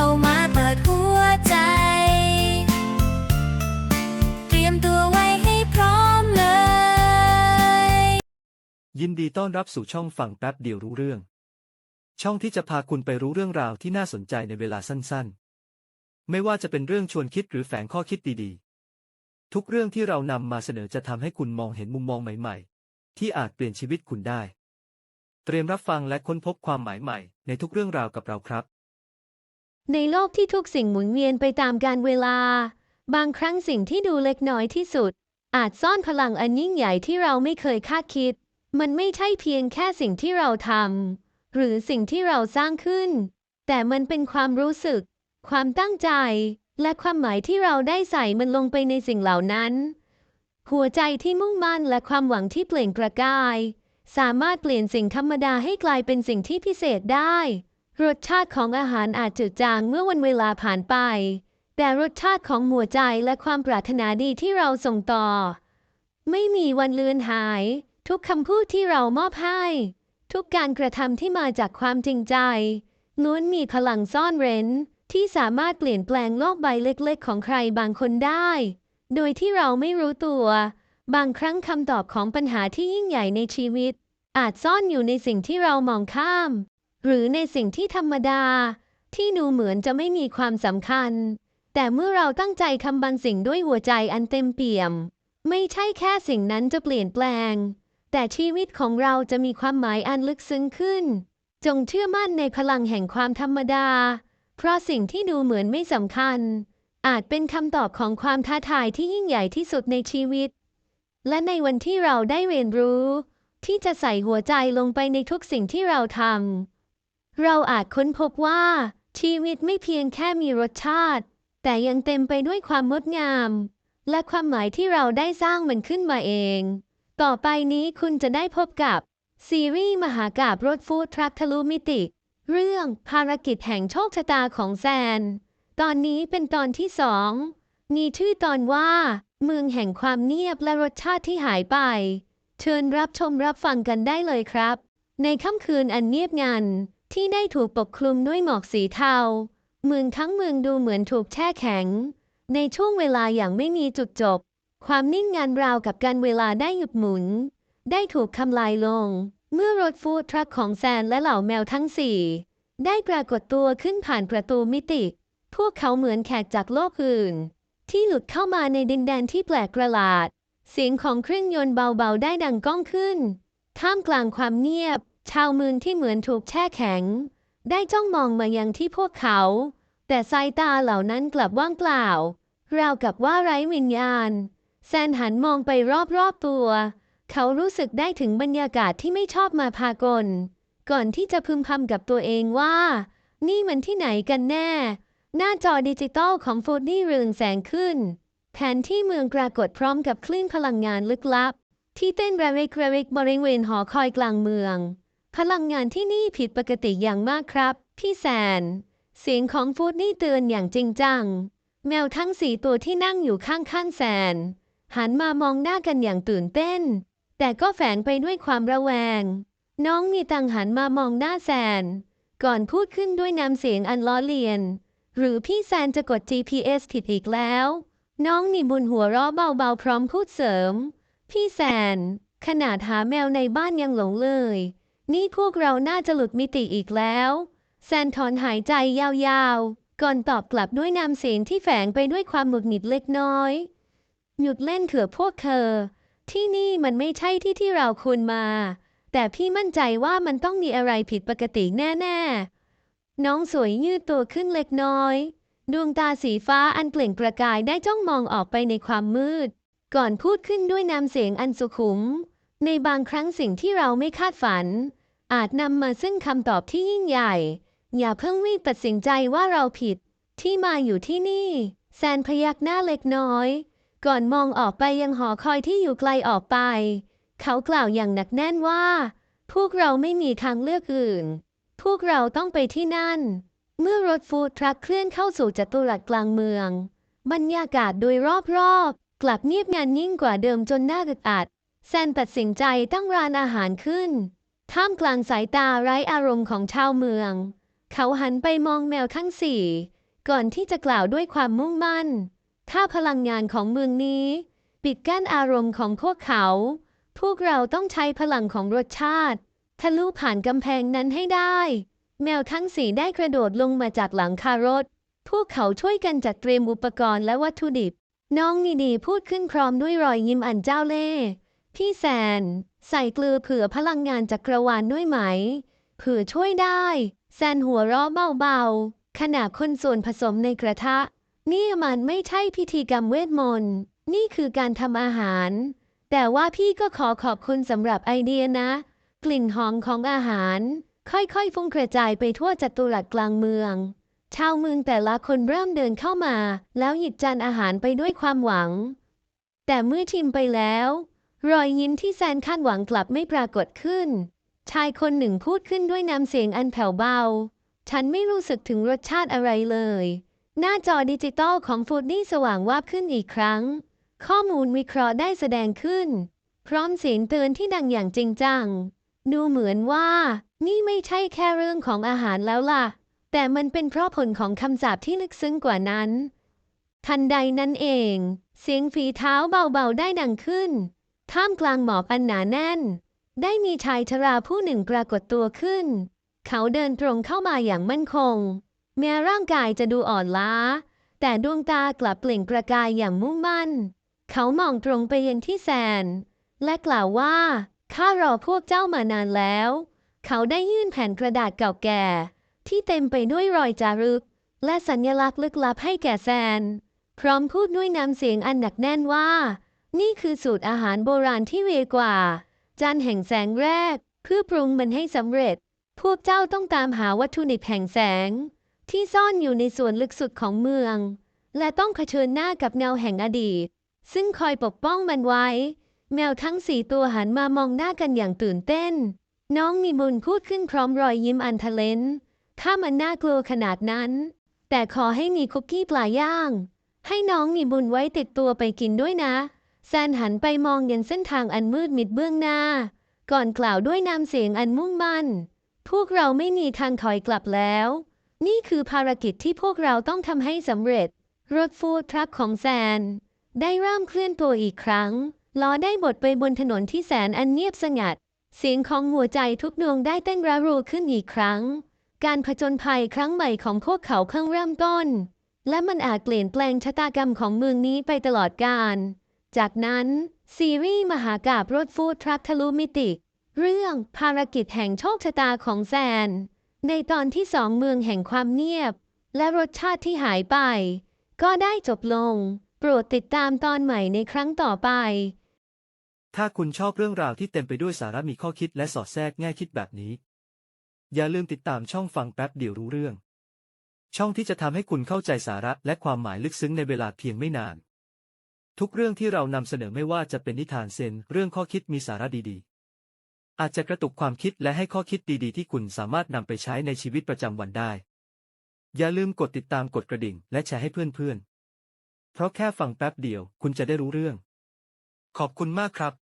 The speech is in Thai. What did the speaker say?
ามาเปิดหัวใจ เตรียมตัวไว้ให้พร้อมเลย ยินดีต้อนรับสู่ช่องฟังแป๊บเดียวรู้เรื่อง ช่องที่จะพาคุณไปรู้เรื่องราวที่น่าสนใจในเวลาสั้นๆ ไม่ว่าจะเป็นเรื่องชวนคิดหรือแฝงข้อคิดดีๆ ทุกเรื่องที่เรานำมาเสนอจะทำให้คุณมองเห็นมุมมองใหม่ๆ ที่อาจเปลี่ยนชีวิตคุณได้ เตรียมรับฟังและค้นพบความหมายใหม่ในทุกเรื่องราวกับเราครับ ในโลกที่ทุกสิ่งหมุนเวียนไปตามกาลเวลา บางครั้งสิ่งที่ดูเล็กน้อยที่สุด อาจซ่อนพลังอันยิ่งใหญ่ที่เราไม่เคยคาดคิด มันไม่ใช่เพียงแค่สิ่งที่เราทำหรือสิ่งที่เราสร้างขึ้น แต่มันเป็นความรู้สึก ความตั้งใจ และความหมายที่เราได้ใส่มันลงไปในสิ่งเหล่านั้น หัวใจที่มุ่งมั่นและความหวังที่เปล่งประกาย สามารถเปลี่ยนสิ่งธรรมดาให้กลายเป็นสิ่งที่พิเศษได้ รสชาติของอาหารอาจจืดจางเมื่อวันเวลาผ่านไป แต่รสชาติของหัวใจและความปรารถนาดีที่เราส่งต่อ ไม่มีวันเลือนหาย ทุกคำพูดที่เรามอบให้ ทุกการกระทำที่มาจากความจริงใจล้วนมีพลังซ่อนเร้น ที่สามารถเปลี่ยนแปลงโลกใบเล็กๆ ของใครบางคนได้ โดยที่เราไม่รู้ตัว บางครั้งคำตอบของปัญหาที่ยิ่งใหญ่ในชีวิต อาจซ่อนอยู่ในสิ่งที่เรามองข้าม หรือในสิ่งที่ธรรมดา ที่ดูเหมือนจะไม่มีความสำคัญ แต่เมื่อเราตั้งใจทำบางสิ่งด้วยหัวใจอันเต็มเปี่ยม ไม่ใช่แค่สิ่งนั้นจะเปลี่ยนแปลง แต่ชีวิตของเราจะมีความหมายอันลึกซึ้งขึ้น จงเชื่อมั่นในพลังแห่งความธรรมดา เพราะสิ่งที่ดูเหมือนไม่สำคัญ อาจเป็นคำตอบของความท้าทายที่ยิ่งใหญ่ที่สุดในชีวิต และในวันที่เราได้เรียนรู้ ที่จะใส่หัวใจลงไปในทุกสิ่งที่เราทำ เราอาจค้นพบว่า ชีวิตไม่เพียงแค่มีรสชาติ แต่ยังเต็มไปด้วยความงดงาม และความหมายที่เราได้สร้างมันขึ้นมาเอง ต่อไปนี้คุณจะได้พบกับ ซีรีส์มหากาบรถฟู้ดทรัคทะลุมิติ เรื่องภารกิจแห่งโชคชะตาของแซน ตอนนี้เป็นตอนที่สองมีชื่อตอนว่า เมืองแห่งความเงียบและรสชาติที่หายไป เชิญรับชมรับฟังกันได้เลยครับ ในค่ำคืนอันเงียบงัน ที่ได้ถูกปกคลุมด้วยหมอกสีเทา เมืองทั้งเมืองดูเหมือนถูกแช่แข็ง ในช่วงเวลาอย่างไม่มีจุดจบ ความนิ่งงันราวกับการเวลาได้หยุดหมุน ได้ถูกทำลายลง เมื่อรถฟู้ดทรัคของแซนและเหล่าแมวทั้งสี่ได้ปรากฏตัวขึ้นผ่านประตูมิติ พวกเขาเหมือนแขกจากโลกอื่น ที่หลุดเข้ามาในดินแดนที่แปลกประหลาด เสียงของเครื่องยนต์เบาๆ ได้ดังก้องขึ้น ท่ามกลางความเงียบ ชาวเมืองที่เหมือนถูกแช่แข็ง ได้จ้องมองมายังที่พวกเขา แต่สายตาเหล่านั้นกลับว่างเปล่า ราวกับว่าไร้วิญญาณ แซนหันมองไปรอบๆตัว เขารู้สึกได้ถึงบรรยากาศที่ไม่ชอบมาพากล ก่อนที่จะพึมพำกับตัวเองว่า นี่มันที่ไหนกันแน่ หน้าจอดิจิตอลของโฟดนี่เรืองแสงขึ้น แผนที่เมืองปรากฏพร้อมกับคลื่นพลังงานลึกลับ ที่เต้นระริกระริกบริเวณหอคอยกลางเมือง พลังงานที่นี่ผิดปกติอย่างมากครับ พี่แซน เสียงของฟูดนี่เตือนอย่างจริงจัง แมวทั้งสี่ตัวที่นั่งอยู่ข้างๆแซน หันมามองหน้ากันอย่างตื่นเต้น แต่ก็แฝงไปด้วยความระแวง น้องมีตังหันมามองหน้าแซน ก่อนพูดขึ้นด้วยน้ำเสียงอันล้อเลียน หรือพี่แซนจะกด GPS ผิดอีกแล้ว น้องนีบุญหัวเราะเบาๆพร้อมพูดเสริม พี่แซน ขนาดหาแมวในบ้านยังหลงเลย นี่พวกเราน่าจะหลุดมิติอีกแล้ว แซนถอนหายใจยาวๆ ก่อนตอบกลับด้วยน้ำเสียงที่แฝงไปด้วยความหงุดหงิดเล็กน้อย หยุดเล่นเถื่อพวกเธอ ที่นี่มันไม่ใช่ที่ที่เราควรมา แต่พี่มั่นใจว่ามันต้องมีอะไรผิดปกติแน่ๆ น้องสวยยืดตัวขึ้นเล็กน้อย ดวงตาสีฟ้าอันเปล่งประกายได้จ้องมองออกไปในความมืด ก่อนพูดขึ้นด้วยน้ำเสียงอันสุขุม ในบางครั้งสิ่งที่เราไม่คาดฝัน อาจนำมาซึ่งคำตอบที่ยิ่งใหญ่ อย่าเพิ่งรีบตัดสินใจว่าเราผิด ที่มาอยู่ที่นี่ แซนพยักหน้าเล็กน้อย ก่อนมองออกไปยังหอคอยที่อยู่ไกลออกไป เขากล่าวอย่างหนักแน่นว่า พวกเราไม่มีทางเลือกอื่น พวกเราต้องไปที่นั่น เมื่อรถฟู้ดทรัคเคลื่อนเข้าสู่จัตุรัสกลางเมือง บรรยากาศโดยรอบๆกลับเงียบงันยิ่งกว่าเดิมจนน่าอึดอัดแซนตัดสินใจตั้งร้านอาหารขึ้น ท่ามกลางสายตาไร้อารมณ์ของชาวเมือง เขาหันไปมองแมวทั้งสี่ ก่อนที่จะกล่าวด้วยความมุ่งมั่น ถ้าพลังงานของเมืองนี้ ปิดกั้นอารมณ์ของพวกเขา พวกเราต้องใช้พลังของรสชาติ ทะลุผ่านกำแพงนั้นให้ได้ แมวทั้งสี่ได้กระโดดลงมาจากหลังคารถ พวกเขาช่วยกันจัดเตรียมอุปกรณ์และวัตถุดิบ น้องนีดีพูดขึ้นพร้อมด้วยรอยยิ้มอันเจ้าเล่ห์พี่แซน ใส่เกลือเผื่อพลังงานจักรวาลด้วยไหม เผื่อช่วยได้ แซนหัวเราะเบาๆ ขณะคนส่วนผสมในกระทะ นี่มันไม่ใช่พิธีกรรมเวทมนต์ นี่คือการทำอาหาร แต่ว่าพี่ก็ขอขอบคุณสำหรับไอเดียนะ กลิ่นหอมของอาหาร ค่อยๆ ฟุ้งกระจายไปทั่วจัตุรัสกลางเมือง ชาวเมืองแต่ละคนเริ่มเดินเข้ามา แล้วหยิบจานอาหารไปด้วยความหวัง แต่เมื่อชิมไปแล้ว รอยยิ้มที่แซนคาดหวังกลับไม่ปรากฏขึ้น ชายคนหนึ่งพูดขึ้นด้วยน้ำเสียงอันแผ่วเบา ฉันไม่รู้สึกถึงรสชาติอะไรเลย หน้าจอดิจิตอลของฟูดนี่สว่างวาบขึ้นอีกครั้ง ข้อมูลวิเคราะห์ได้แสดงขึ้น พร้อมเสียงเตือนที่ดังอย่างจริงจัง ดูเหมือนว่า นี่ไม่ใช่แค่เรื่องของอาหารแล้วล่ะ แต่มันเป็นเพราะผลของคำสาปที่ลึกซึ้งกว่านั้น ทันใดนั้นเอง เสียงฝีเท้าเบาๆได้ดังขึ้น ท่ามกลางหมอกอันหนาแน่น ได้มีชายชราผู้หนึ่งปรากฏตัวขึ้น เขาเดินตรงเข้ามาอย่างมั่นคง แม้ร่างกายจะดูอ่อนล้า แต่ดวงตากลับเปล่งประกายอย่างมุ่งมั่น เขามองตรงไปยังที่แซน และกล่าวว่า ข้ารอพวกเจ้ามานานแล้ว เขาได้ยื่นแผ่นกระดาษเก่าแก่ ที่เต็มไปด้วยรอยจารึก และสัญลักษณ์ลึกลับให้แก่แซน พร้อมพูดด้วยน้ำเสียงอันหนักแน่นว่า นี่คือสูตรอาหารโบราณที่เวกว่า จานแห่งแสงแรก เพื่อปรุงมันให้สำเร็จ พวกเจ้าต้องตามหาวัตถุดิบแห่งแสง ที่ซ่อนอยู่ในส่วนลึกสุดของเมือง และต้องเผชิญหน้ากับเงาแห่งอดีต ซึ่งคอยปกป้องมันไว้ แมวทั้งสี่ตัวหันมามองหน้ากันอย่างตื่นเต้น น้องมีบุญพูดขึ้นพร้อมรอยยิ้มอันทะเลนถ้ามันน่ากลัวขนาดนั้น แต่ขอให้มีคุกกี้ปลาย่าง ให้น้องมีบุญไว้ติดตัวไปกินด้วยนะ แซนหันไปมองยังเส้นทางอันมืดมิดเบื้องหน้า ก่อนกล่าวด้วยน้ำเสียงอันมุ่งมั่น พวกเราไม่มีทางถอยกลับแล้ว นี่คือภารกิจที่พวกเราต้องทำให้สำเร็จ รถฟูดทรัคของแซน ได้เริ่มเคลื่อนตัวอีกครั้ง ล้อได้บดไปบนถนนที่แสนอันเงียบสงัด เสียงของหัวใจทุกดวงได้เต้นระรูขึ้นอีกครั้ง การผจญภัยครั้งใหม่ของพวกเขาเพิ่งเริ่มต้น และมันอาจเปลี่ยนแปลงชะตากรรมของเมืองนี้ไปตลอดกาล จากนั้น ซีรีส์มหากาบรถฟูดทรัคทะลุมิติ เรื่องภารกิจแห่งโชคชะตาของแซน ในตอนที่สองเมืองแห่งความเงียบ และรสชาติที่หายไป ก็ได้จบลง โปรดติดตามตอนใหม่ในครั้งต่อไป ถ้าคุณชอบเรื่องราวที่เต็มไปด้วยสาระมีข้อคิดและสอดแทรกแง่คิดแบบนี้ อย่าลืมติดตามช่องฟังแป๊บเดียวรู้เรื่อง ช่องที่จะทำให้คุณเข้าใจสาระและความหมายลึกซึ้งในเวลาเพียงไม่นาน ทุกเรื่องที่เรานำเสนอไม่ว่าจะเป็นนิทานเซนเรื่องข้อคิดมีสาระดีๆ อาจจะกระตุกความคิดและให้ข้อคิดดีๆ ที่คุณสามารถนำไปใช้ในชีวิตประจำวันได้ อย่าลืมกดติดตามกดกระดิ่ง และแชร์ให้เพื่อนๆ เพราะแค่ฟังแป๊บเดียวคุณจะได้รู้เรื่อง ขอบคุณมากครับ